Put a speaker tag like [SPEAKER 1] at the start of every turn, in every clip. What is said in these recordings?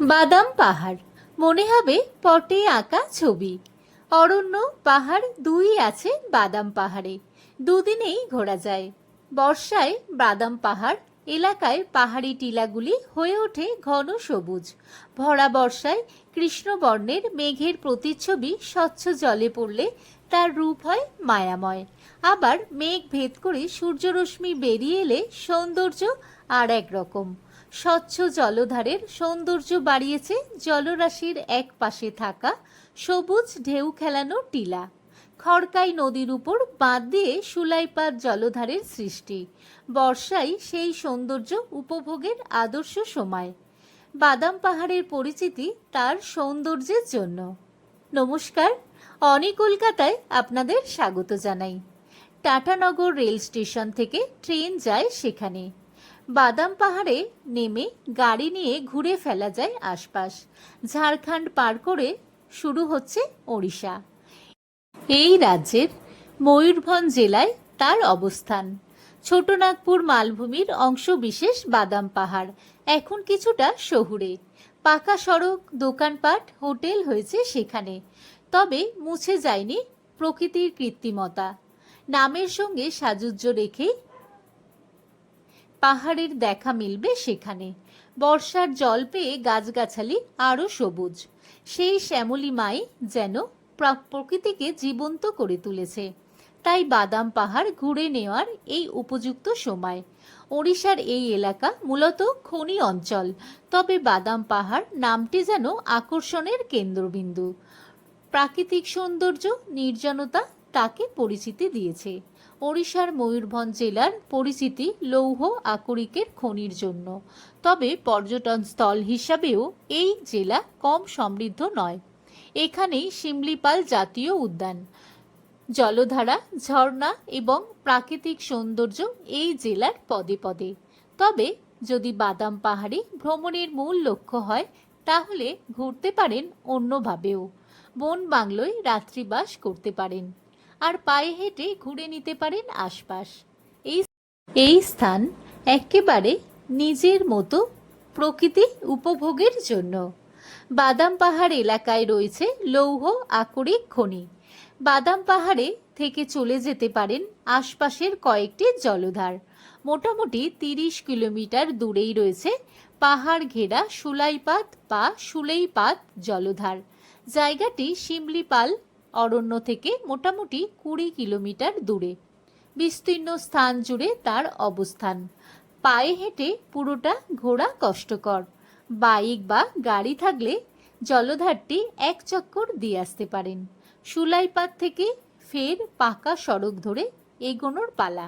[SPEAKER 1] বাদাম পাহাড়। মনে হবে পটে আঁকা ছবি। অরণ্য, পাহাড়, দুই আছে বাদাম পাহাড়ে। দুদিনেই ঘোরা যায়। বর্ষায় বাদাম পাহাড়, এলাকায় পাহাড়ি টিলাগুলি হয়ে ওঠে ঘন সবুজ। ভরা বর্ষায় কৃষ্ণবর্ণের মেঘের প্রতিচ্ছবি স্বচ্ছ জলে পড়লে তার রূপ হয় মায়াময়। আবার মেঘ ভেদ করে সূর্যরশ্মি বেরিয়ে এলে সৌন্দর্য আর এক রকম। স্বচ্ছ জলধারের সৌন্দর্য বাড়িয়েছে জলরাশির এক পাশে থাকা সবুজ ঢেউ খেলানো টিলা। খড়কাই নদীর উপর বাঁধ দিয়ে সুলাইপাত জলধারের সৃষ্টি। বর্ষায় সেই সৌন্দর্য উপভোগের আদর্শ সময়। বাদাম পাহাড়ের পরিচিতি তার সৌন্দর্যের জন্য। নমস্কার, অনি কলকাতায় আপনাদের স্বাগত জানাই। টাটানগর রেল স্টেশন থেকে ট্রেন যায় সেখানে। বাদাম পাহাড়ে নেমে গাড়ি নিয়ে ঘুরে ফেলা যায় আশপাশ। ঝাড়খণ্ড পার করে শুরু হচ্ছে ওড়িশা। এই রাজ্যের ময়ূরভঞ্জ জেলায় তার অবস্থান। ছোটনাগপুর মালভূমির অংশ বিশেষ বাদাম পাহাড়। এখন কিছুটা শহুরে। পাকা সড়ক, দোকানপাট, হোটেল হয়েছে সেখানে। তবে মুছে যায়নি প্রকৃতির কৃত্রিমতা। নামের সঙ্গে সাজুজ্য রেখেই পাহাড়ের দেখা মিলবে সেখানে। বর্ষার জল পেয়ে গাছগাছালি আরও সবুজ। সেই শ্যামলী মাই যেন প্রা- প্রকৃতিকে জীবন্ত করে তুলেছে। তাই বাদাম পাহাড় ঘুরে নেওয়ার এই উপযুক্ত সময়। ওড়িশার এই এলাকা মূলত খনি অঞ্চল, তবে বাদাম পাহাড় নামটি যেন আকর্ষণের কেন্দ্রবিন্দু। প্রাকৃতিক সৌন্দর্য, নির্জনতা তাকে পরিচিতি দিয়েছে। ওড়িশার ময়ূরভঞ্জ জেলার পরিচিতি লৌহ আকরিকের খনির জন্য। তবে পর্যটন স্থল হিসাবেও এই জেলা কম সমৃদ্ধ নয়। এখানেই শিমলিপাল জাতীয় উদ্যান। জলধারা, ঝর্ণা এবং প্রাকৃতিক সৌন্দর্য এই জেলার পদে পদে। তবে যদি বাদাম পাহাড়ে ভ্রমণের মূল লক্ষ্য হয়, তাহলে ঘুরতে পারেন অন্যভাবেও। বন বাংলোয় রাত্রিবাস করতে পারেন। আর পায়ে হেঁটে ঘুরে নিতে পারেন আশপাশ। এই এই স্থান একেবারে নিজের মতো প্রকৃতি উপভোগের জন্য। বাদাম পাহাড় এলাকায় রয়েছে লৌহ আকরিক খনি। বাদাম পাহাড়ে থেকে চলে যেতে পারেন আশপাশের কয়েকটি জলধার। মোটামুটি তিরিশ কিলোমিটার দূরেই রয়েছে পাহাড় ঘেরা সুলাইপাত বা সুলেইপাত জলধার। জায়গাটি শিমলিপাল অরণ্য থেকে মোটামুটি কুড়ি কিলোমিটার দূরে। বিস্তীর্ণ স্থান জুড়ে তার অবস্থান। পায়ে হেঁটে পুরোটা ঘোরা কষ্টকর। বাইক বা গাড়ি থাকলে জলধারটি এক চক্কর দিয়ে আসতে পারেন। সুলাইপাত থেকে ফের পাকা সড়ক ধরে এগোনোর পালা।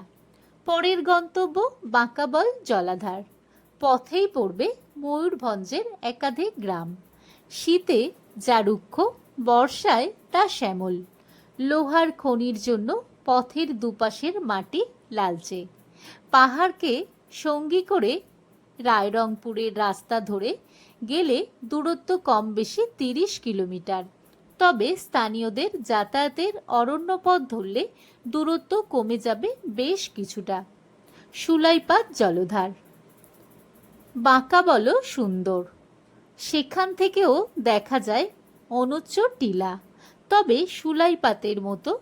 [SPEAKER 1] পরের গন্তব্য বাঁকাবল জলাধার। পথেই পড়বে ময়ূরভঞ্জের একাধিক গ্রাম। শীতে যা রুক্ষ বর্ষায় তা শ্যামল। লোহার খনির জন্য পথের দুপাশের মাটি লালচে। পাহাড়কে সঙ্গী করে রায়রংপুরের রাস্তা ধরে গেলে দূরত্ব কম বেশি তিরিশ কিলোমিটার। তবে স্থানীয়দের যাতায়াতের অরণ্য পথ ধরলে দূরত্ব কমে যাবে বেশ কিছুটা। সুলাইপাত জলধার। বাঁকা বলো সুন্দর। সেখান থেকেও দেখা যায় অনুচ্চ টিলা। তবে সুলাইপাতের মতো।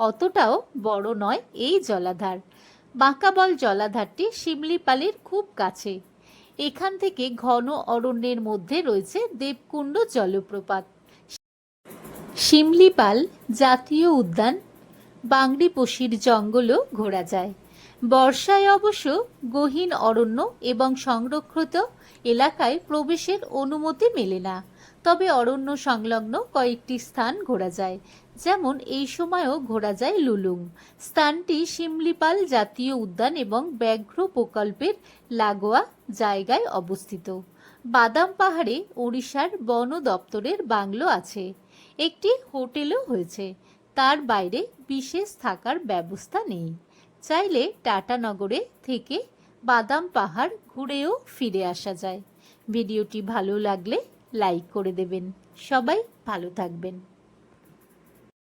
[SPEAKER 1] অতটাও বড় নয় এই জলাধার। বাঁকাবল জলাধারটি শিমলিপালের খুব কাছে। এখান থেকে ঘন অরণ্যের মধ্যে রয়েছে দেবকুণ্ড জলপ্রপাত। শিমলিপাল জাতীয় উদ্যান। বাংরিপোশির জঙ্গলও ঘোরা যায়। বর্ষায় অবশ্য গহীন অরণ্য এবং সংরক্ষিত এলাকায় প্রবেশের অনুমতি মেলে না। তবে অরণ্য সংলগ্ন কয়েকটি স্থান ঘোরা যায়। যেমন, এই সময়ও ঘোরা যায় লুলুং। স্থানটি শিমলিপাল জাতীয় উদ্যান এবং ব্যাঘ্র প্রকল্পের লাগোয়া জায়গায় অবস্থিত। বাদাম পাহাড়ে ওড়িশার বন দপ্তরের বাংলো আছে। একটি হোটেলও হয়েছে। তার বাইরে বিশেষ থাকার ব্যবস্থা নেই। চাইলে টাটানগরে থেকে বাদাম পাহাড় ঘুরেও ফিরে আসা যায়। ভিডিওটি ভালো লাগলে লাইক করে দেবেন। সবাই ভালো থাকবেন।